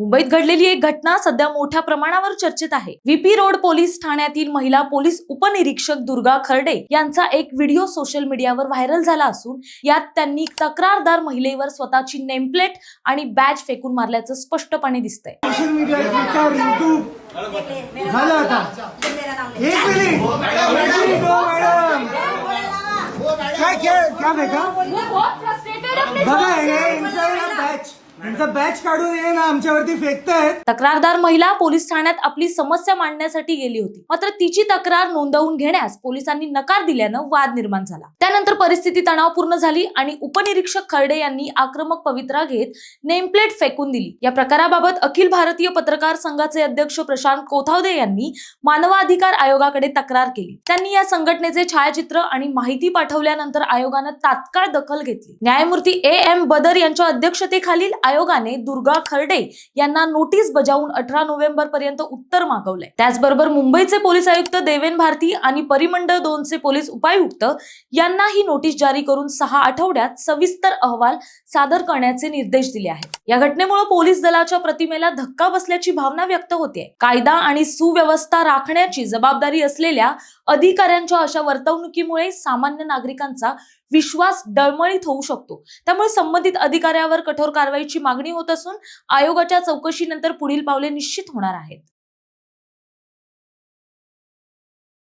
मुंबईत घडलेली एक घटना सध्या मोठ्या प्रमाणावर चर्चेत आहे. व्हीपी रोड पोलीस ठाण्यातील महिला पोलीस उपनिरीक्षक दुर्गा खर्डे यांचा एक व्हिडिओ सोशल मीडियावर व्हायरल झाला असून यात त्यांनी तक्रारदार महिलेवर स्वतःची नेमप्लेट आणि बॅच फेकून मारल्याचं स्पष्टपणे दिसतंय. सोशल मीडिया ट्विटर यूट्यूब झालं आता. एक मिनिट एक मिनिट हो मॅडम. काय क्या क्या बघा यांचा बॅच काढून ये ना आमच्यावरती फेकतायत. तक्रारदार महिला पोलीस ठाण्यात आपली समस्या मांडण्यासाठी गेली होती. मात्र तिची तक्रार नोंदवून घेण्यास पोलिसांनी नकार दिल्यानं वाद निर्माण झाला. त्यानंतर परिस्थिती तणावपूर्ण झाली आणि उपनिरीक्षक खर्डे यांनी आक्रमक पवित्रा घेत नेमप्लेट फेकून दिली. या प्रकाराबाबत अखिल भारतीय पत्रकार संघाचे अध्यक्ष प्रशांत कोथावदे यांनी मानवाधिकार आयोगाकडे तक्रार केली. त्यांनी या संघटनेचे छायाचित्र आणि माहिती पाठवल्यानंतर आयोगानं तात्काळ दखल घेतली. न्यायमूर्ती ए एम बदर यांच्या अध्यक्षतेखालील आयोगाने दुर्गा खर्डे यांना नोटीस बजावून अठरा नोव्हेंबर पर्यंत उत्तर मागवलंय. त्याचबरोबर मुंबईचे पोलीस आयुक्त देवेन भारती आणि परिमंडळ दोनचे पोलीस उपायुक्त यांना ही नोटीस जारी करून सहा आठवड्यात सविस्तर अहवाल सादर करण्याचे निर्देश दिले आहेत. या घटनेमुळे पोलीस दलाच्या प्रतिमेला धक्का बसल्याची भावना व्यक्त होते कायदा आणि सुव्यवस्था राखण्याची जबाबदारी असलेल्या अधिकाऱ्यांच्या अशा वर्तवणुकीमुळे सामान्य नागरिकांचा विश्वास डळमळीत होऊ शकतो. त्यामुळे संबंधित अधिकाऱ्यावर कठोर कारवाईची मागणी होत असून आयोगाच्या चौकशीनंतर पुढील पावले निश्चित होणार आहेत.